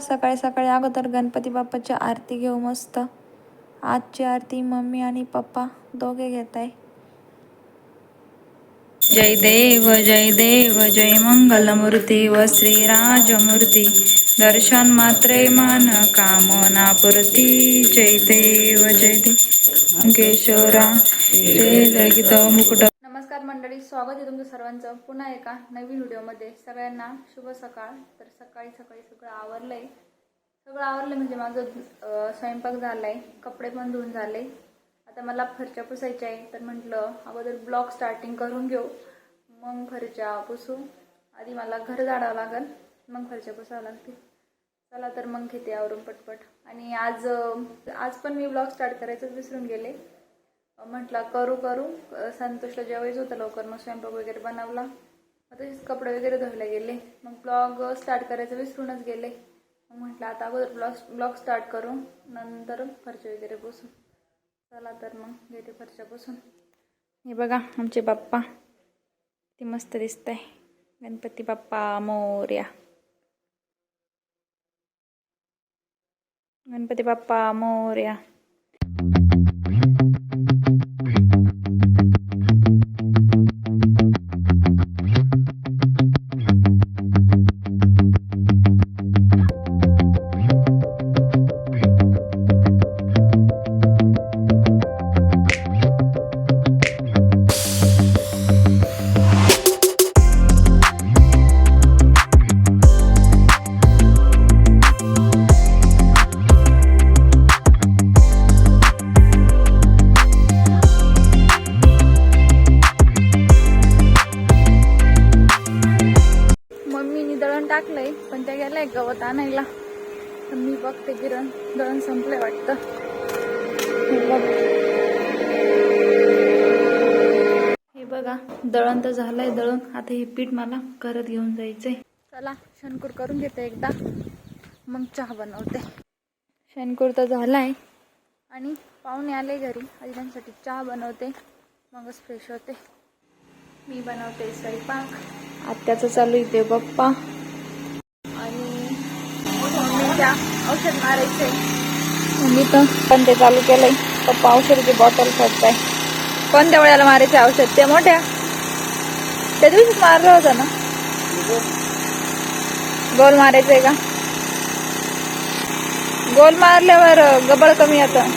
सकाळी सकाळी अगोदर गणपती बाप्पाची आरती घेऊ मस्त. आजची आरती मम्मी आणि पप्पा दोघे घेत आहे. जय देव जय देव जय मंगलमूर्ती व श्रीराजमूर्ती. दर्शन मात्रे मान कामना पुरती. जय देव जय देव. केशोरा जय लगित मुकुट स्वागत आहे तुमचं सर्वांचं. पुन्हा एका नवीन व्हिडिओमध्ये. सगळ्यांना शुभ सकाळ. तर सकाळी सकाळी सगळं आवरलं आहे सगळं आवरलं म्हणजे माझं स्वयंपाक झाला आहे कपडे पण धुवून झाले. आता मला फरच्या पुसायच्या आहे तर म्हटलं अगोदर ब्लॉग स्टार्टिंग करून घेऊ. मग फरच्या पुसू. आधी मला घर झाडावं लागेल. मग फरच्या पुसावं लागतील. चला तर मग घेते आवरून पटपट. आणि आज आज पण मी ब्लॉग स्टार्ट करायचंच विसरून गेले. म्हटला करू करू. संतोषला जेवायचं होतं लवकर मग स्वयंपाक वगैरे बनवला. मग तसेच कपडे वगैरे धुवायला गेले. मग ब्लॉग स्टार्ट करायचं विसरूनच गेले. मग म्हटलं आता अगोदर ब्लॉग ब्लॉग स्टार्ट करू. नंतर फरचे वगैरे बसून चला तर मग घेते फरच्या बसून हे बघा आमचे बाप्पा ती मस्त दिसत आहे गणपती बाप्पा मोर्या. गणपती बाप्पा मोर्या. पण गवत आणायला. तर मी बघते किरण. दळण संपले वाटतं. हे बघा दळण तर झालंय दळण आता हे पीठ मला घरात घेऊन जायचंय. चला शनकूर करून घेते एकदा. मग चहा बनवते. शनकूर तर झालाय. आणि पाहुणे आले घरी. आधी चहा बनवते. मगच फ्रेश होते. मी बनवते स्वयंपाक. आत्याचं चालू इथे पप्पा. मम्मीच्या औषध मारायचे मी तर पण ते चालू केलंय. पप्पा औषधाची बॉटल आहे कोणत्या वेळेला मारायचे औषध? ते मोठ्या. त्या दिवशीच मारलं होतं ना. गोल मारायचंय का? गोल मारल्यावर गबळ कमी येतं.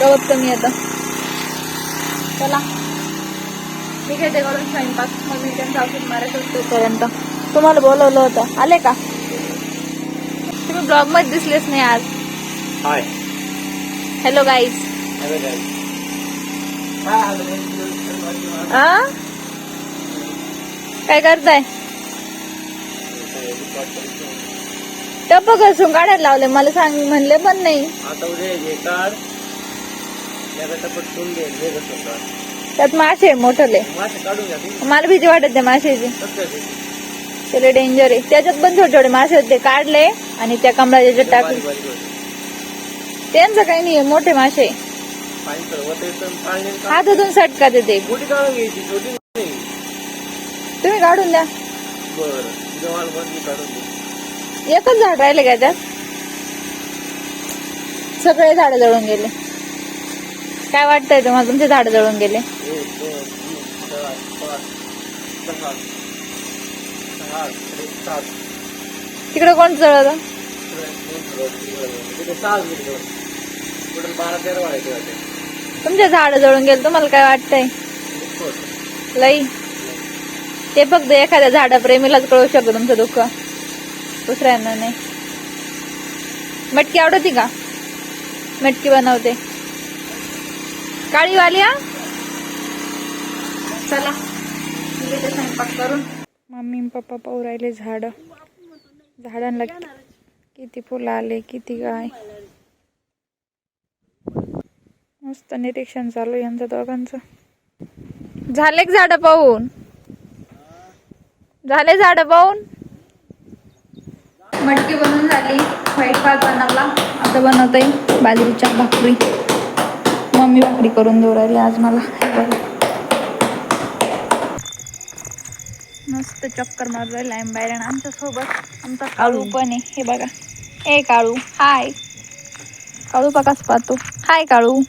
गवत कमी येतं. चला. मी घेते करून स्वयंपाक. मग मी त्यांचं औषध मारायचं तोपर्यंत तुम्हाला बोलवलं होतं. आले का? ब्लॉगमध्ये दिसलेच नाही आज. हाय. हॅलो गाईज आ? काय करताय? टप घासून काढायला लावले मला सांग म्हणले पण नाही. आता उद्या हे काढ हे काढ. त्यात मासे मोठले. मासे काढून घ्या तुम्ही. मला भीती वाटत माशाची. कसं ते? त्याला डेंजर आहे. त्याच्यात पण छोटे छोटे मासे होते. काढले. आणि त्या कमळाच्या होते. त्यांचं काही नाही मोठे मासे. हातातून सटका देते. तुम्ही काढून द्या. एकच झाड राहिले का त्यात? सगळे झाड जळून गेले. काय वाटतंय तुम्हाला? तुमचे झाड जळून गेले. सात. तिकडे कोण जळलं तिथे सहा मिनिट टोटल बारा तेरा वाढायचे वाटते तुमचे झाड जळून गेले तुम्हाला काय वाटतंय. लई. ते फक्त एखाद्या झाडाप्रेमीलाच कळू शकतो तुमचं दुःख. दुसऱ्यांना नाही. मटकी आवडती का? मटकी बनवते. काळी वाली हा? चला. स्वयंपाक करून. मम्मी पप्पा पाहू राहिले झाड. झाडांना किती फुलं आले किती काय? मस्त निरीक्षण चालू यांचं दोघांचं. झाले झाड पाहून? झाले झाड पाहून? मटकी बनवून झाली व्हाईट भात बनवला. आता बनवते बाजरीच्या भाकरी. मम्मी भाकरी करून देऊ राहिली आज मला हे बघा. मस्त चक्कर मारू राहिला आहे बाहेर आणि आमच्यासोबत आमचा काळू. पण आहे. हे बघा. ए काळू. हाय. काळू बघाच पाहतो. हाय काळू.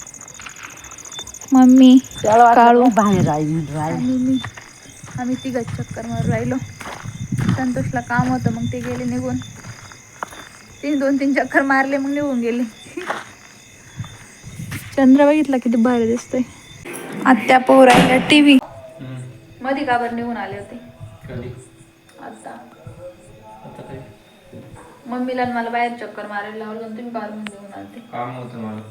मम्मी काळू. बाहेर मी. आम्ही तिघच चक्कर मारू राहिलो. संतोषला काम होतं मग ते गेले निघून. तीन दोन तीन चक्कर मारले मग निघून गेले. चंद्र बघितला किती भारी दिसतोय. आत्या पोह राहिल्या टी व्ही मध्ये का बरं निघून आले होते? कधी? आता. आता काय? मम्मीला आणि मला बाहेर चक्कर मारायला लावलं आणि तुम्ही कार निघून आलते. काम होतं मला.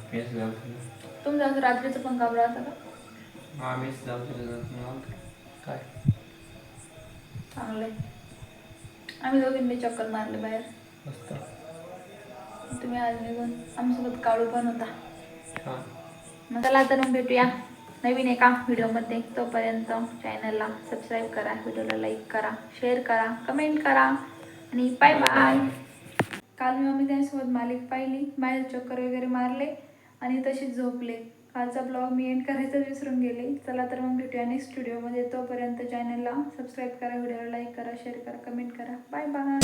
तुमचं असं रात्रीचं पण काम राहतं का? हा मेस जाऊ काय? चांगलंय. आम्ही दोघींनी चक्कर मारले बाहेर. मस्त. तुम्ही आज निघून आमच्यासोबत काळू पण होता. मग चला तर मग भेटूया. नवीन एका व्हिडिओमध्ये तोपर्यंत चॅनलला सबस्क्राईब करा व्हिडिओला लाईक करा शेअर करा कमेंट करा आणि बाय बाय काल मी मम्मी त्यांच्यासोबत मालिक पाहिली बाहेर चक्कर वगैरे मारले आणि तसेच झोपले. कालचा ब्लॉग मी एंड करायचं विसरून गेले. चला तर मग भेटूया नेक्स्ट स्टुडिओमध्ये तोपर्यंत चॅनलला सबस्क्राईब करा व्हिडिओला लाईक करा शेअर करा कमेंट करा. Bye bye